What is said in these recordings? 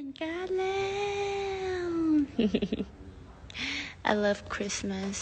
ยนการ์ดแล้ว I love Christmas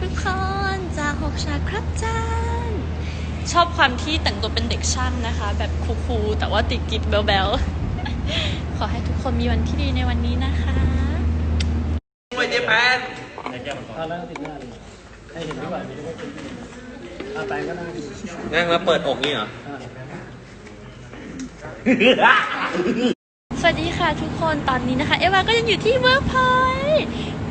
ทุกคนจากหกชาครับจานชอบความที่แต่งตัวเป็นเด็กช่างนะคะ แบบคูลๆแต่ว่าติดกิจแบลๆขอให้ทุกคนมีวันที่ดีในวันนี้นะคะไปเจแปนเอาแล้วติดหน้าเลยให้เห็นดีกว่ามีได้เป็นอาแปลงก็นั่งดีนั่งแล้วเปิดอกนี่เหรออ่าสวัสดีค่ะทุกคนตอนนี้นะคะ เอวาก็ยังอยู่ที่เวิร์กพอย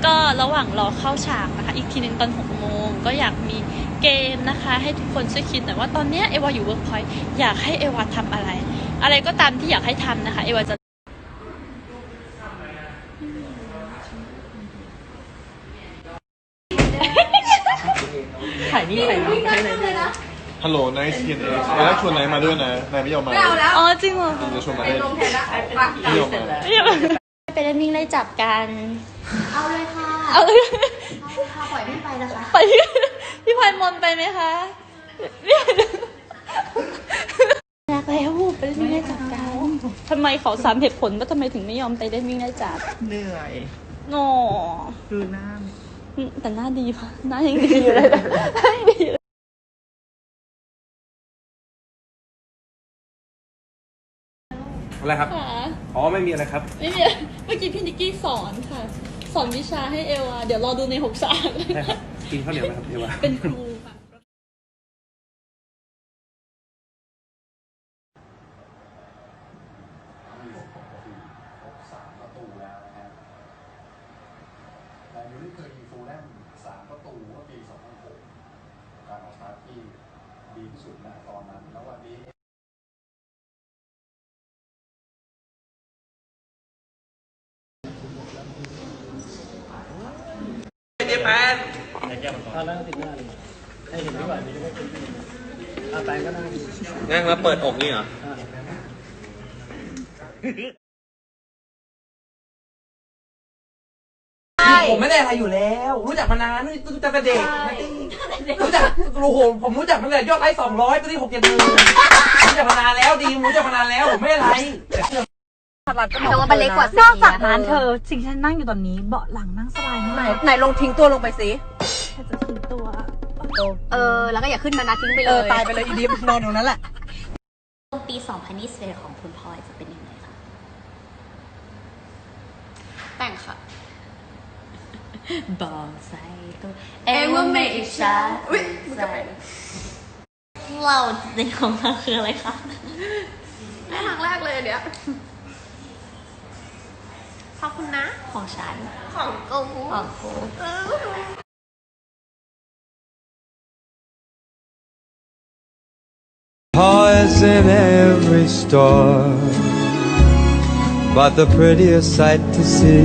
ก็ระหว่างรอเข้าฉากนะคะ อีกทีหนึ่งตอน6โมงก็อยากมีเกมนะคะ ให้ทุกคนช่วยคิดหน่อยว่าตอนเนี้ยเอวาอยู่เวิร์กพอยอยากให้เอวาทำอะไร อะไรก็ตามที่อยากให้ทำนะคะ เอวาจะถ่ายนี่ถ่ายนี่ถ่ายนี่ฮัลโหลนายเทียนเอสแล้วชวนนายมาด้วยนะนายไม่ยอมมาอ๋อจริงเหรอจะชวนมาให้ไม่ยอมมาไปเล่นวิ่งไล่จับกัน เอาเลยค่ะเอาเลยเอาเลยค่ะปล่อยไม่ไปนะคะไปพี่พี่พลอยมนไปไหมคะอยากแล้วไปเล่นวิ่งไล่จับกันทำไมขอสามเหตุผลว่าทำไมถึงไม่ยอมไปเล่นวิ่งไล่จับเหนื่อยโง่ดูหน้าแต่หน้าดีปะหน้ายังดีอยู่เลยนะหน้ายังดีอยู่เลยอะไรครับค่ะอ๋อ ไม่มีอะไรครับ ไม่มี เมื่อกี้พี่นิกกี้สอนค่ะ สอนวิชาให้เอวาเดี๋ยวรอดูในหกสากใช่ครับกินข้าวเหนียวไหมครับเดี๋ยวว่าเป็นครูค่ะแต่ยูริเคยยิงฟูลแลมสามประตูเมื่อปี2006การออกสตาร์ทที่ดีที่สุดนะตอนนั้นแล้ววันนี้ ไปเจ แปนเอาแล้วติดหน้าเลยให้เห็นดีกว่ามีได้เป็นอาแปลงก็นั่งดีนั่งแล้วเปิดอกนี่เหรอ อ่าผมไม่ได้อะไรอยู่แล้ว รู้จักมานานรู้จักแต่เด็กรู้จักโอ้โหผมรู้จักตั้งแต่ยอดไลค์สองร้อยปีที่หกเจ็ดหมื่นรู้จักมานานแล้วดีมรู้จักมานานแล้วผมไม่ได้อะไรแต่ ว่ามันเล็กกว่าสี่นอกจากนั้นนะเธอสิ่งที่ฉันนั่งอยู่ตอนนี้เบาะหลังนั่งสบายไหนมากไหนลงทิ้งตัวลงไปสิแค่จะทิ้งตัว เออ แล้วก็อย่าขึ้นมานะทิ้งไปเลยเออตายไปเลยอีดีมนอนอยู่นั้นแหละ ปี 2021 ของคุณพลอยจะเป็นยังไงคะ แต่งค่ะ บอกใส่ตัวเอ็งว่าไม่อิจฉาอุ๊ยมึงก็เป็น เราในของเราคืออะไรคะแม่ทางแรกเลยอันเนี้ย ขอบคุณนะ ของฉัน ของกู ของกู เออ Toys in every store, but the prettiest sight to see